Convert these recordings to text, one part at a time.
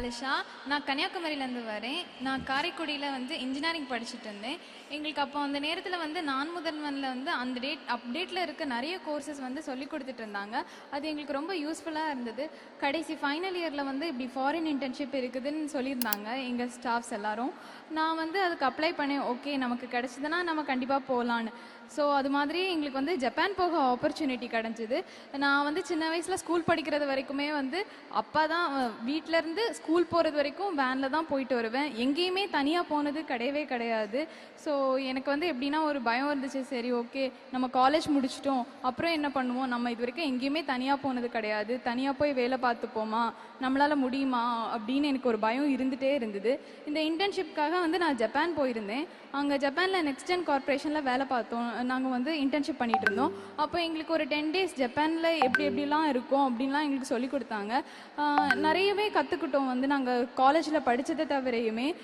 லாலிஷா நான் கன்னியாகுமரியிலேருந்து வரேன். நான் காரைக்குடியில் வந்து இன்ஜினியரிங் படிச்சுட்டு இருந்தேன். எங்களுக்கு அப்போ அந்த நேரத்தில் வந்து நான் முதல்வனில் வந்து அந்த டேட் அப்டேட்டில் இருக்க நிறைய கோர்சஸ் வந்து சொல்லி கொடுத்துட்டு இருந்தாங்க. அது எங்களுக்கு ரொம்ப யூஸ்ஃபுல்லாக இருந்தது. கடைசி ஃபைனல் இயரில் வந்து இப்படி ஃபாரின் இன்டர்ன்ஷிப் இருக்குதுன்னு சொல்லியிருந்தாங்க எங்கள் ஸ்டாஃப்ஸ் எல்லாரும். நான் வந்து அதுக்கு அப்ளை பண்ணேன். ஓகே நமக்கு கிடச்சிதுன்னா நம்ம கண்டிப்பாக போகலான்னு ஸோ அது மாதிரி எங்களுக்கு வந்து ஜப்பான் போக ஆப்பர்ச்சுனிட்டி கிடச்சிது. நான் வந்து சின்ன வயசில் ஸ்கூல் படிக்கிறது வரைக்குமே வந்து அப்பா தான் வீட்டிலேருந்து ஸ்கூல் போகிறது வரைக்கும் வேனில் தான் போயிட்டு வருவேன். எங்கேயுமே தனியாக போனது கிடையவே கிடையாது. ஸோ எனக்கு வந்து எப்படின்னா ஒரு பயம் இருந்துச்சு. சரி ஓகே நம்ம காலேஜ் முடிச்சிட்டோம். அப்புறம் என்ன பண்ணுவோம்? நம்ம இது வரைக்கும் எங்கேயுமே தனியாக போனது கிடையாது. தனியாக போய் வேலை பார்த்துப்போமா? நம்மளால் முடியுமா? அப்படின்னு எனக்கு ஒரு பயம் இருந்துகிட்டே இருந்தது. இந்த இன்டர்ன்ஷிப்காக வந்து நான் ஜப்பான் போயிருந்தேன். அங்கே ஜப்பானில் நெக்ஸ்ட் ஜென் கார்பரேஷனில் வேலை பார்த்தோம். நாங்கள் வந்து இன்டர்ன்ஷிப் பண்ணிட்டு இருந்தோம் அப்போ எங்களுக்கு ஒரு டென் டேஸ் ஜப்பானில் எப்படி எப்படிலாம் இருக்கும் அப்படின்லாம் எங்களுக்கு சொல்லி கொடுத்தாங்க. நிறையவே கற்றுக்கிட்டோம் வந்து நாங்கள் காலேஜில் படித்ததை தவிரையுமே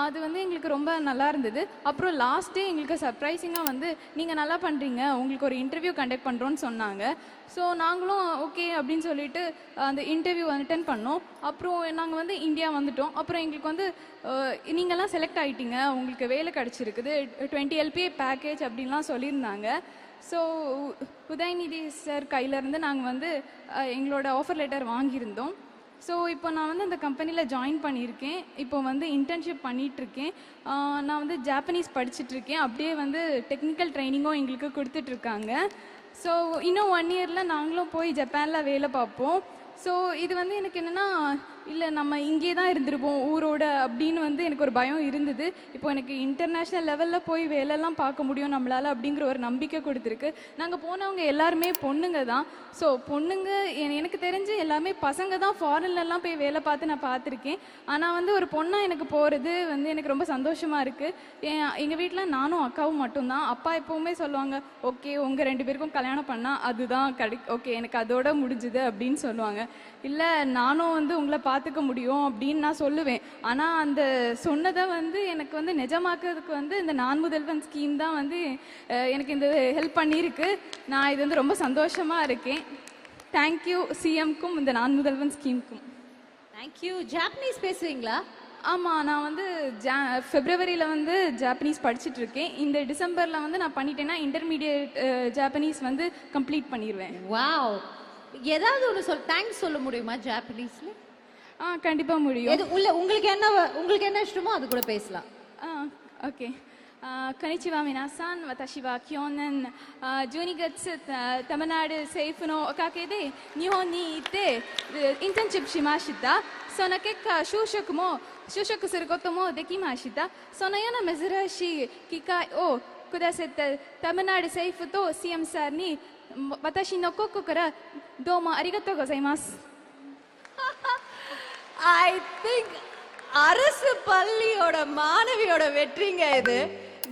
அது வந்து எங்களுக்கு ரொம்ப நல்லா இருந்தது. அப்புறம் லாஸ்ட் டே எங்களுக்கு சர்ப்ரைசிங்காக வந்து நீங்கள் நல்லா பண்ணுறீங்க உங்களுக்கு ஒரு இன்டர்வியூ கண்டக்ட் பண்ணுறோன்னு சொன்னாங்க. ஸோ நாங்களும் ஓகே அப்படின்னு சொல்லிட்டு அந்த இன்டர்வியூ அட்டன் பண்ணோம். அப்புறம் நாங்கள் வந்து இந்தியா வந்துட்டோம். அப்புறம் எங்களுக்கு வந்து நீங்கள்லாம் செலக்ட் ஆகிட்டீங்க உங்களுக்கு வேலை கிடச்சிருக்குது. டுவெண்ட்டி எல்பிஏ பேக்கேஜ் அப்படின்லாம் சொல்லியிருந்தாங்க. ஸோ உதயநிதி சார் கையிலேருந்து நாங்கள் வந்து எங்களோட ஆஃபர் லெட்டர் வாங்கியிருந்தோம். ஸோ இப்போ நான் வந்து அந்த கம்பெனியில் ஜாயின் பண்ணியிருக்கேன். இப்போ வந்து இன்டர்ன்ஷிப் பண்ணிகிட்ருக்கேன் நான் வந்து ஜாப்பனீஸ் படிச்சுட்ருக்கேன் அப்படியே வந்து டெக்னிக்கல் ட்ரைனிங்கும் எங்களுக்கு கொடுத்துட்ருக்காங்க ஸோ இன்னும் ஒன் இயரில் நாங்களும் போய் ஜப்பானில் வேலை பார்ப்போம். ஸோ இது வந்து எனக்கு என்னென்னா இல்லை நம்ம இங்கே தான் இருந்திருப்போம் ஊரோட அப்படின்னு வந்து எனக்கு ஒரு பயம் இருந்தது. இப்போ எனக்கு இன்டர்நேஷ்னல் லெவலில் போய் வேலைலாம் பார்க்க முடியும் நம்மளால் அப்படிங்கிற ஒரு நம்பிக்கை கொடுத்துருக்கு. நாங்கள் போனவங்க எல்லாருமே பொண்ணுங்க தான். ஸோ பொண்ணுங்க எனக்கு தெரிஞ்சு எல்லாமே பசங்க தான் ஃபாரின்லலாம் போய் வேலை பார்த்து நான் பார்த்துருக்கேன். ஆனால் வந்து ஒரு பொண்ணாக எனக்கு போகிறது வந்து எனக்கு ரொம்ப சந்தோஷமாக இருக்குது என் எங்கள் வீட்டில் நானும் அக்காவும் மட்டும்தான் அப்பா எப்போவுமே சொல்லுவாங்க ஓகே உங்கள் ரெண்டு பேருக்கும் கல்யாணம் பண்ணால் அதுதான் கிடை ஓகே எனக்கு அதோட முடிஞ்சுது அப்படின்னு சொல்லுவாங்க. இல்லை நானும் வந்து உங்களை பார்த்துக்க முடியும் அப்படின்னு நான் சொல்லுவேன். ஆனால் அந்த சொன்னதை வந்து எனக்கு வந்து நிஜமாக்குறதுக்கு வந்து இந்த நான் முதல்வன் ஸ்கீம் தான் வந்து எனக்கு இந்த ஹெல்ப் பண்ணியிருக்கு. நான் இது வந்து ரொம்ப சந்தோஷமாக இருக்கேன். தேங்க்யூ சிஎம்க்கும் இந்த நான் முதல்வன் ஸ்கீமுக்கும் தேங்க்யூ ஜாப்பனீஸ் பேசுவீங்களா ஆமாம் நான் வந்து ஜா ஃபெப்ரவரியில் வந்து ஜாப்பனீஸ் படிச்சுட்டு இருக்கேன். இந்த டிசம்பரில் வந்து நான் பண்ணிட்டேன்னா இன்டர்மீடியட் ஜாப்பனீஸ் வந்து கம்ப்ளீட் பண்ணிடுவேன் வாவ் ஏதாவது ஒன்று சொல் தேங்க்ஸ் சொல்ல முடியுமா ஜாப்பனீஸ்ல ஆ கண்டிப்பாக முடியும் எது உள்ள உங்களுக்கு என்ன உங்களுக்கு என்ன இஷ்டமோ அது கூட பேசலாம் ஓகே こんにちは皆さん私は去年12月タマナル政府のおかげで日本にいてインターンシップしましたその結果就職も就職することもできましたそのような珍しい機会をくださったタマナル政府と CM さんに私のここからどうもありがとうございます ஐ திங்க் அரசு பள்ளியோட மாணவியோட வெற்றிங்க இது.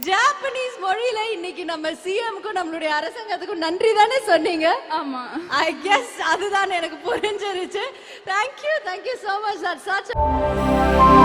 ஜாப்பனீஸ் மொழியில இன்னைக்கு நம்ம சிஎம்க்கும் நம்மளுடைய அரசாங்கத்துக்கும் நன்றி தானே சொன்னீங்க? ஆமாம் ஐ கெஸ் அதுதான் எனக்கு புரிஞ்சிருச்சு. Thank you thank you so much sir sir